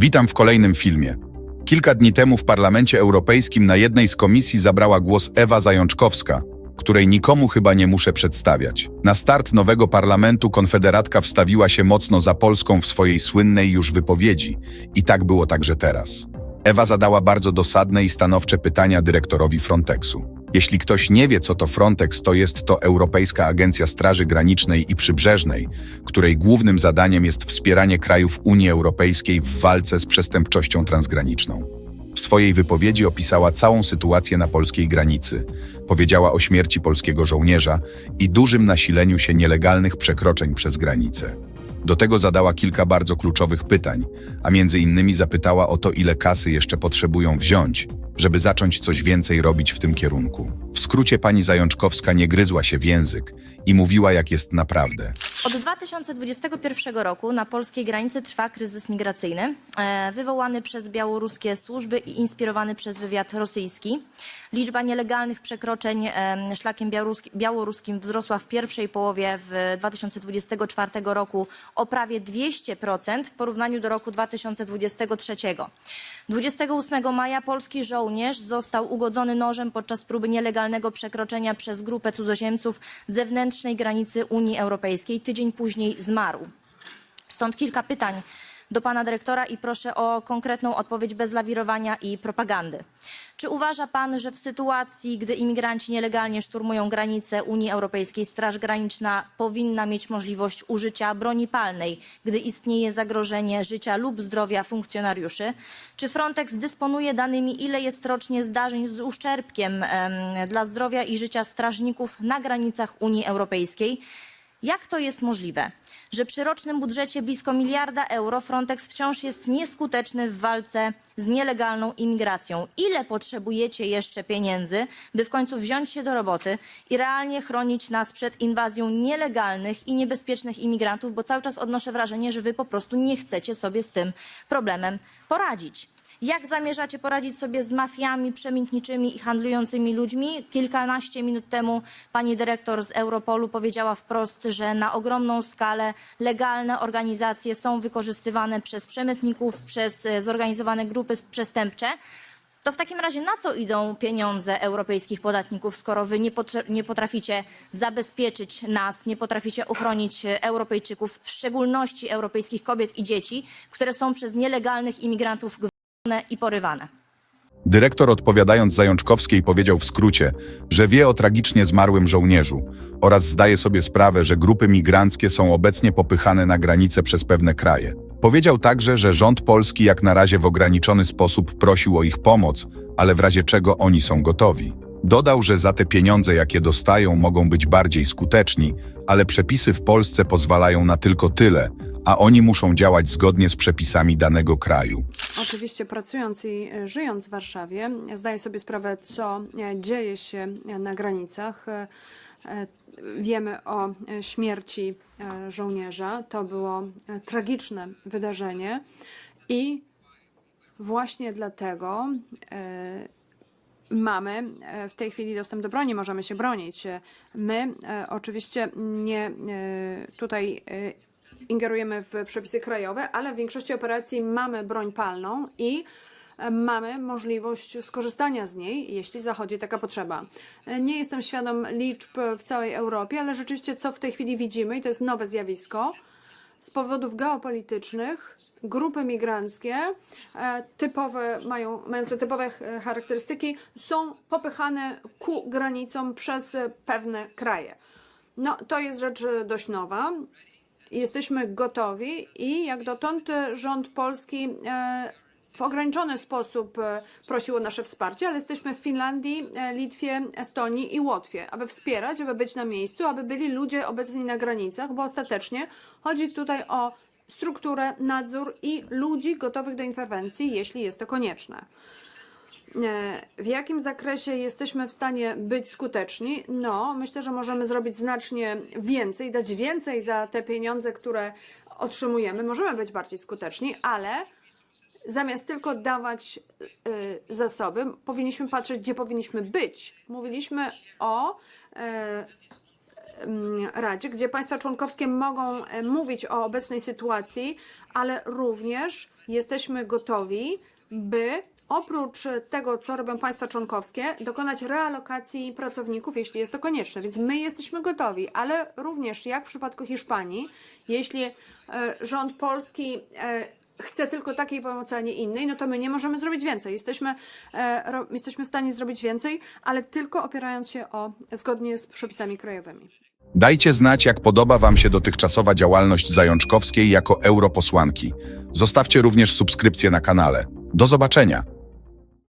Witam w kolejnym filmie. Kilka dni temu w Parlamencie Europejskim na jednej z komisji zabrała głos Ewa Zajączkowska, której nikomu chyba nie muszę przedstawiać. Na start nowego parlamentu Konfederatka wstawiła się mocno za Polską w swojej słynnej już wypowiedzi i tak było także teraz. Ewa zadała bardzo dosadne i stanowcze pytania dyrektorowi Frontexu. Jeśli ktoś nie wie, co to Frontex, to jest to Europejska Agencja Straży Granicznej i Przybrzeżnej, której głównym zadaniem jest wspieranie krajów Unii Europejskiej w walce z przestępczością transgraniczną. W swojej wypowiedzi opisała całą sytuację na polskiej granicy. Powiedziała o śmierci polskiego żołnierza i dużym nasileniu się nielegalnych przekroczeń przez granicę. Do tego zadała kilka bardzo kluczowych pytań, a między innymi zapytała o to, ile kasy jeszcze potrzebują wziąć, żeby zacząć coś więcej robić w tym kierunku. W skrócie pani Zajączkowska nie gryzła się w język i mówiła, jak jest naprawdę. Od 2021 roku na polskiej granicy trwa kryzys migracyjny, e, wywołany przez białoruskie służby i inspirowany przez wywiad rosyjski. Liczba nielegalnych przekroczeń em, szlakiem białoruskim wzrosła w pierwszej połowie w 2024 roku o prawie 200% w porównaniu do roku 2023. 28 maja polski żołnierz został ugodzony nożem podczas próby nielegalnego przekroczenia przez grupę cudzoziemców zewnętrznej granicy Unii Europejskiej. Tydzień później zmarł. Stąd kilka pytań do pana dyrektora i proszę o konkretną odpowiedź bez lawirowania i propagandy. Czy uważa pan, że w sytuacji, gdy imigranci nielegalnie szturmują granice Unii Europejskiej, Straż Graniczna powinna mieć możliwość użycia broni palnej, gdy istnieje zagrożenie życia lub zdrowia funkcjonariuszy? Czy Frontex dysponuje danymi, ile jest rocznie zdarzeń z uszczerbkiem em, dla zdrowia i życia strażników na granicach Unii Europejskiej? Jak to jest możliwe, że przy rocznym budżecie blisko miliarda euro Frontex wciąż jest nieskuteczny w walce z nielegalną imigracją? Ile potrzebujecie jeszcze pieniędzy, by w końcu wziąć się do roboty i realnie chronić nas przed inwazją nielegalnych i niebezpiecznych imigrantów, bo cały czas odnoszę wrażenie, że wy po prostu nie chcecie sobie z tym problemem poradzić. Jak zamierzacie poradzić sobie z mafiami przemytniczymi i handlującymi ludźmi? Kilkanaście minut temu pani dyrektor z Europolu powiedziała wprost, że na ogromną skalę legalne organizacje są wykorzystywane przez przemytników, przez e, zorganizowane grupy przestępcze. To w takim razie na co idą pieniądze europejskich podatników, skoro wy nie, potra- nie potraficie zabezpieczyć nas, nie potraficie uchronić e, Europejczyków, w szczególności europejskich kobiet i dzieci, które są przez nielegalnych imigrantów i porywane? Dyrektor odpowiadając Zajączkowskiej powiedział w skrócie, że wie o tragicznie zmarłym żołnierzu oraz zdaje sobie sprawę, że grupy migranckie są obecnie popychane na granice przez pewne kraje. Powiedział także, że rząd polski jak na razie w ograniczony sposób prosił o ich pomoc, ale w razie czego oni są gotowi. Dodał, że za te pieniądze, jakie dostają, mogą być bardziej skuteczni, ale przepisy w Polsce pozwalają na tylko tyle, a oni muszą działać zgodnie z przepisami danego kraju. Oczywiście pracując i e, żyjąc w Warszawie, zdaję sobie sprawę, co e, dzieje się e, na granicach. Wiemy o śmierci żołnierza. To było tragiczne wydarzenie i właśnie dlatego mamy w tej chwili dostęp do broni, możemy się bronić. My oczywiście nie tutaj ingerujemy w przepisy krajowe, ale w większości operacji mamy broń palną i e, mamy możliwość skorzystania z niej, jeśli zachodzi taka potrzeba. E, Nie jestem świadom liczb w całej Europie, ale rzeczywiście co w tej chwili widzimy, i to jest nowe zjawisko, z powodów geopolitycznych grupy migranckie e, typowe, mają, mające typowe charakterystyki są popychane ku granicom przez pewne kraje. No, to jest rzecz dość nowa. Jesteśmy gotowi i jak dotąd e, rząd polski e, w ograniczony sposób e, prosił o nasze wsparcie, ale jesteśmy w Finlandii, Litwie, Estonii i Łotwie, aby wspierać, aby być na miejscu, aby byli ludzie obecni na granicach, bo ostatecznie chodzi tutaj o strukturę, nadzór i ludzi gotowych do interwencji, jeśli jest to konieczne. E, W jakim zakresie jesteśmy w stanie być skuteczni? No, myślę, że możemy zrobić znacznie więcej, dać więcej za te pieniądze, które otrzymujemy. Możemy być bardziej skuteczni, ale zamiast tylko dawać y, zasoby, powinniśmy patrzeć, gdzie powinniśmy być. Mówiliśmy o y, mm, Radzie, gdzie państwa członkowskie mogą e, mówić o obecnej sytuacji, ale również jesteśmy gotowi, by oprócz tego, co robią państwa członkowskie, dokonać realokacji pracowników, jeśli jest to konieczne. Więc my jesteśmy gotowi, ale również jak w przypadku Hiszpanii, jeśli e, rząd polski e, chce tylko takiej pomocy, a nie innej, no to my nie możemy zrobić więcej. Jesteśmy, e, jesteśmy w stanie zrobić więcej, ale tylko opierając się o zgodnie z przepisami krajowymi. Dajcie znać, jak podoba Wam się dotychczasowa działalność Zajączkowskiej jako europosłanki. Zostawcie również subskrypcję na kanale. Do zobaczenia!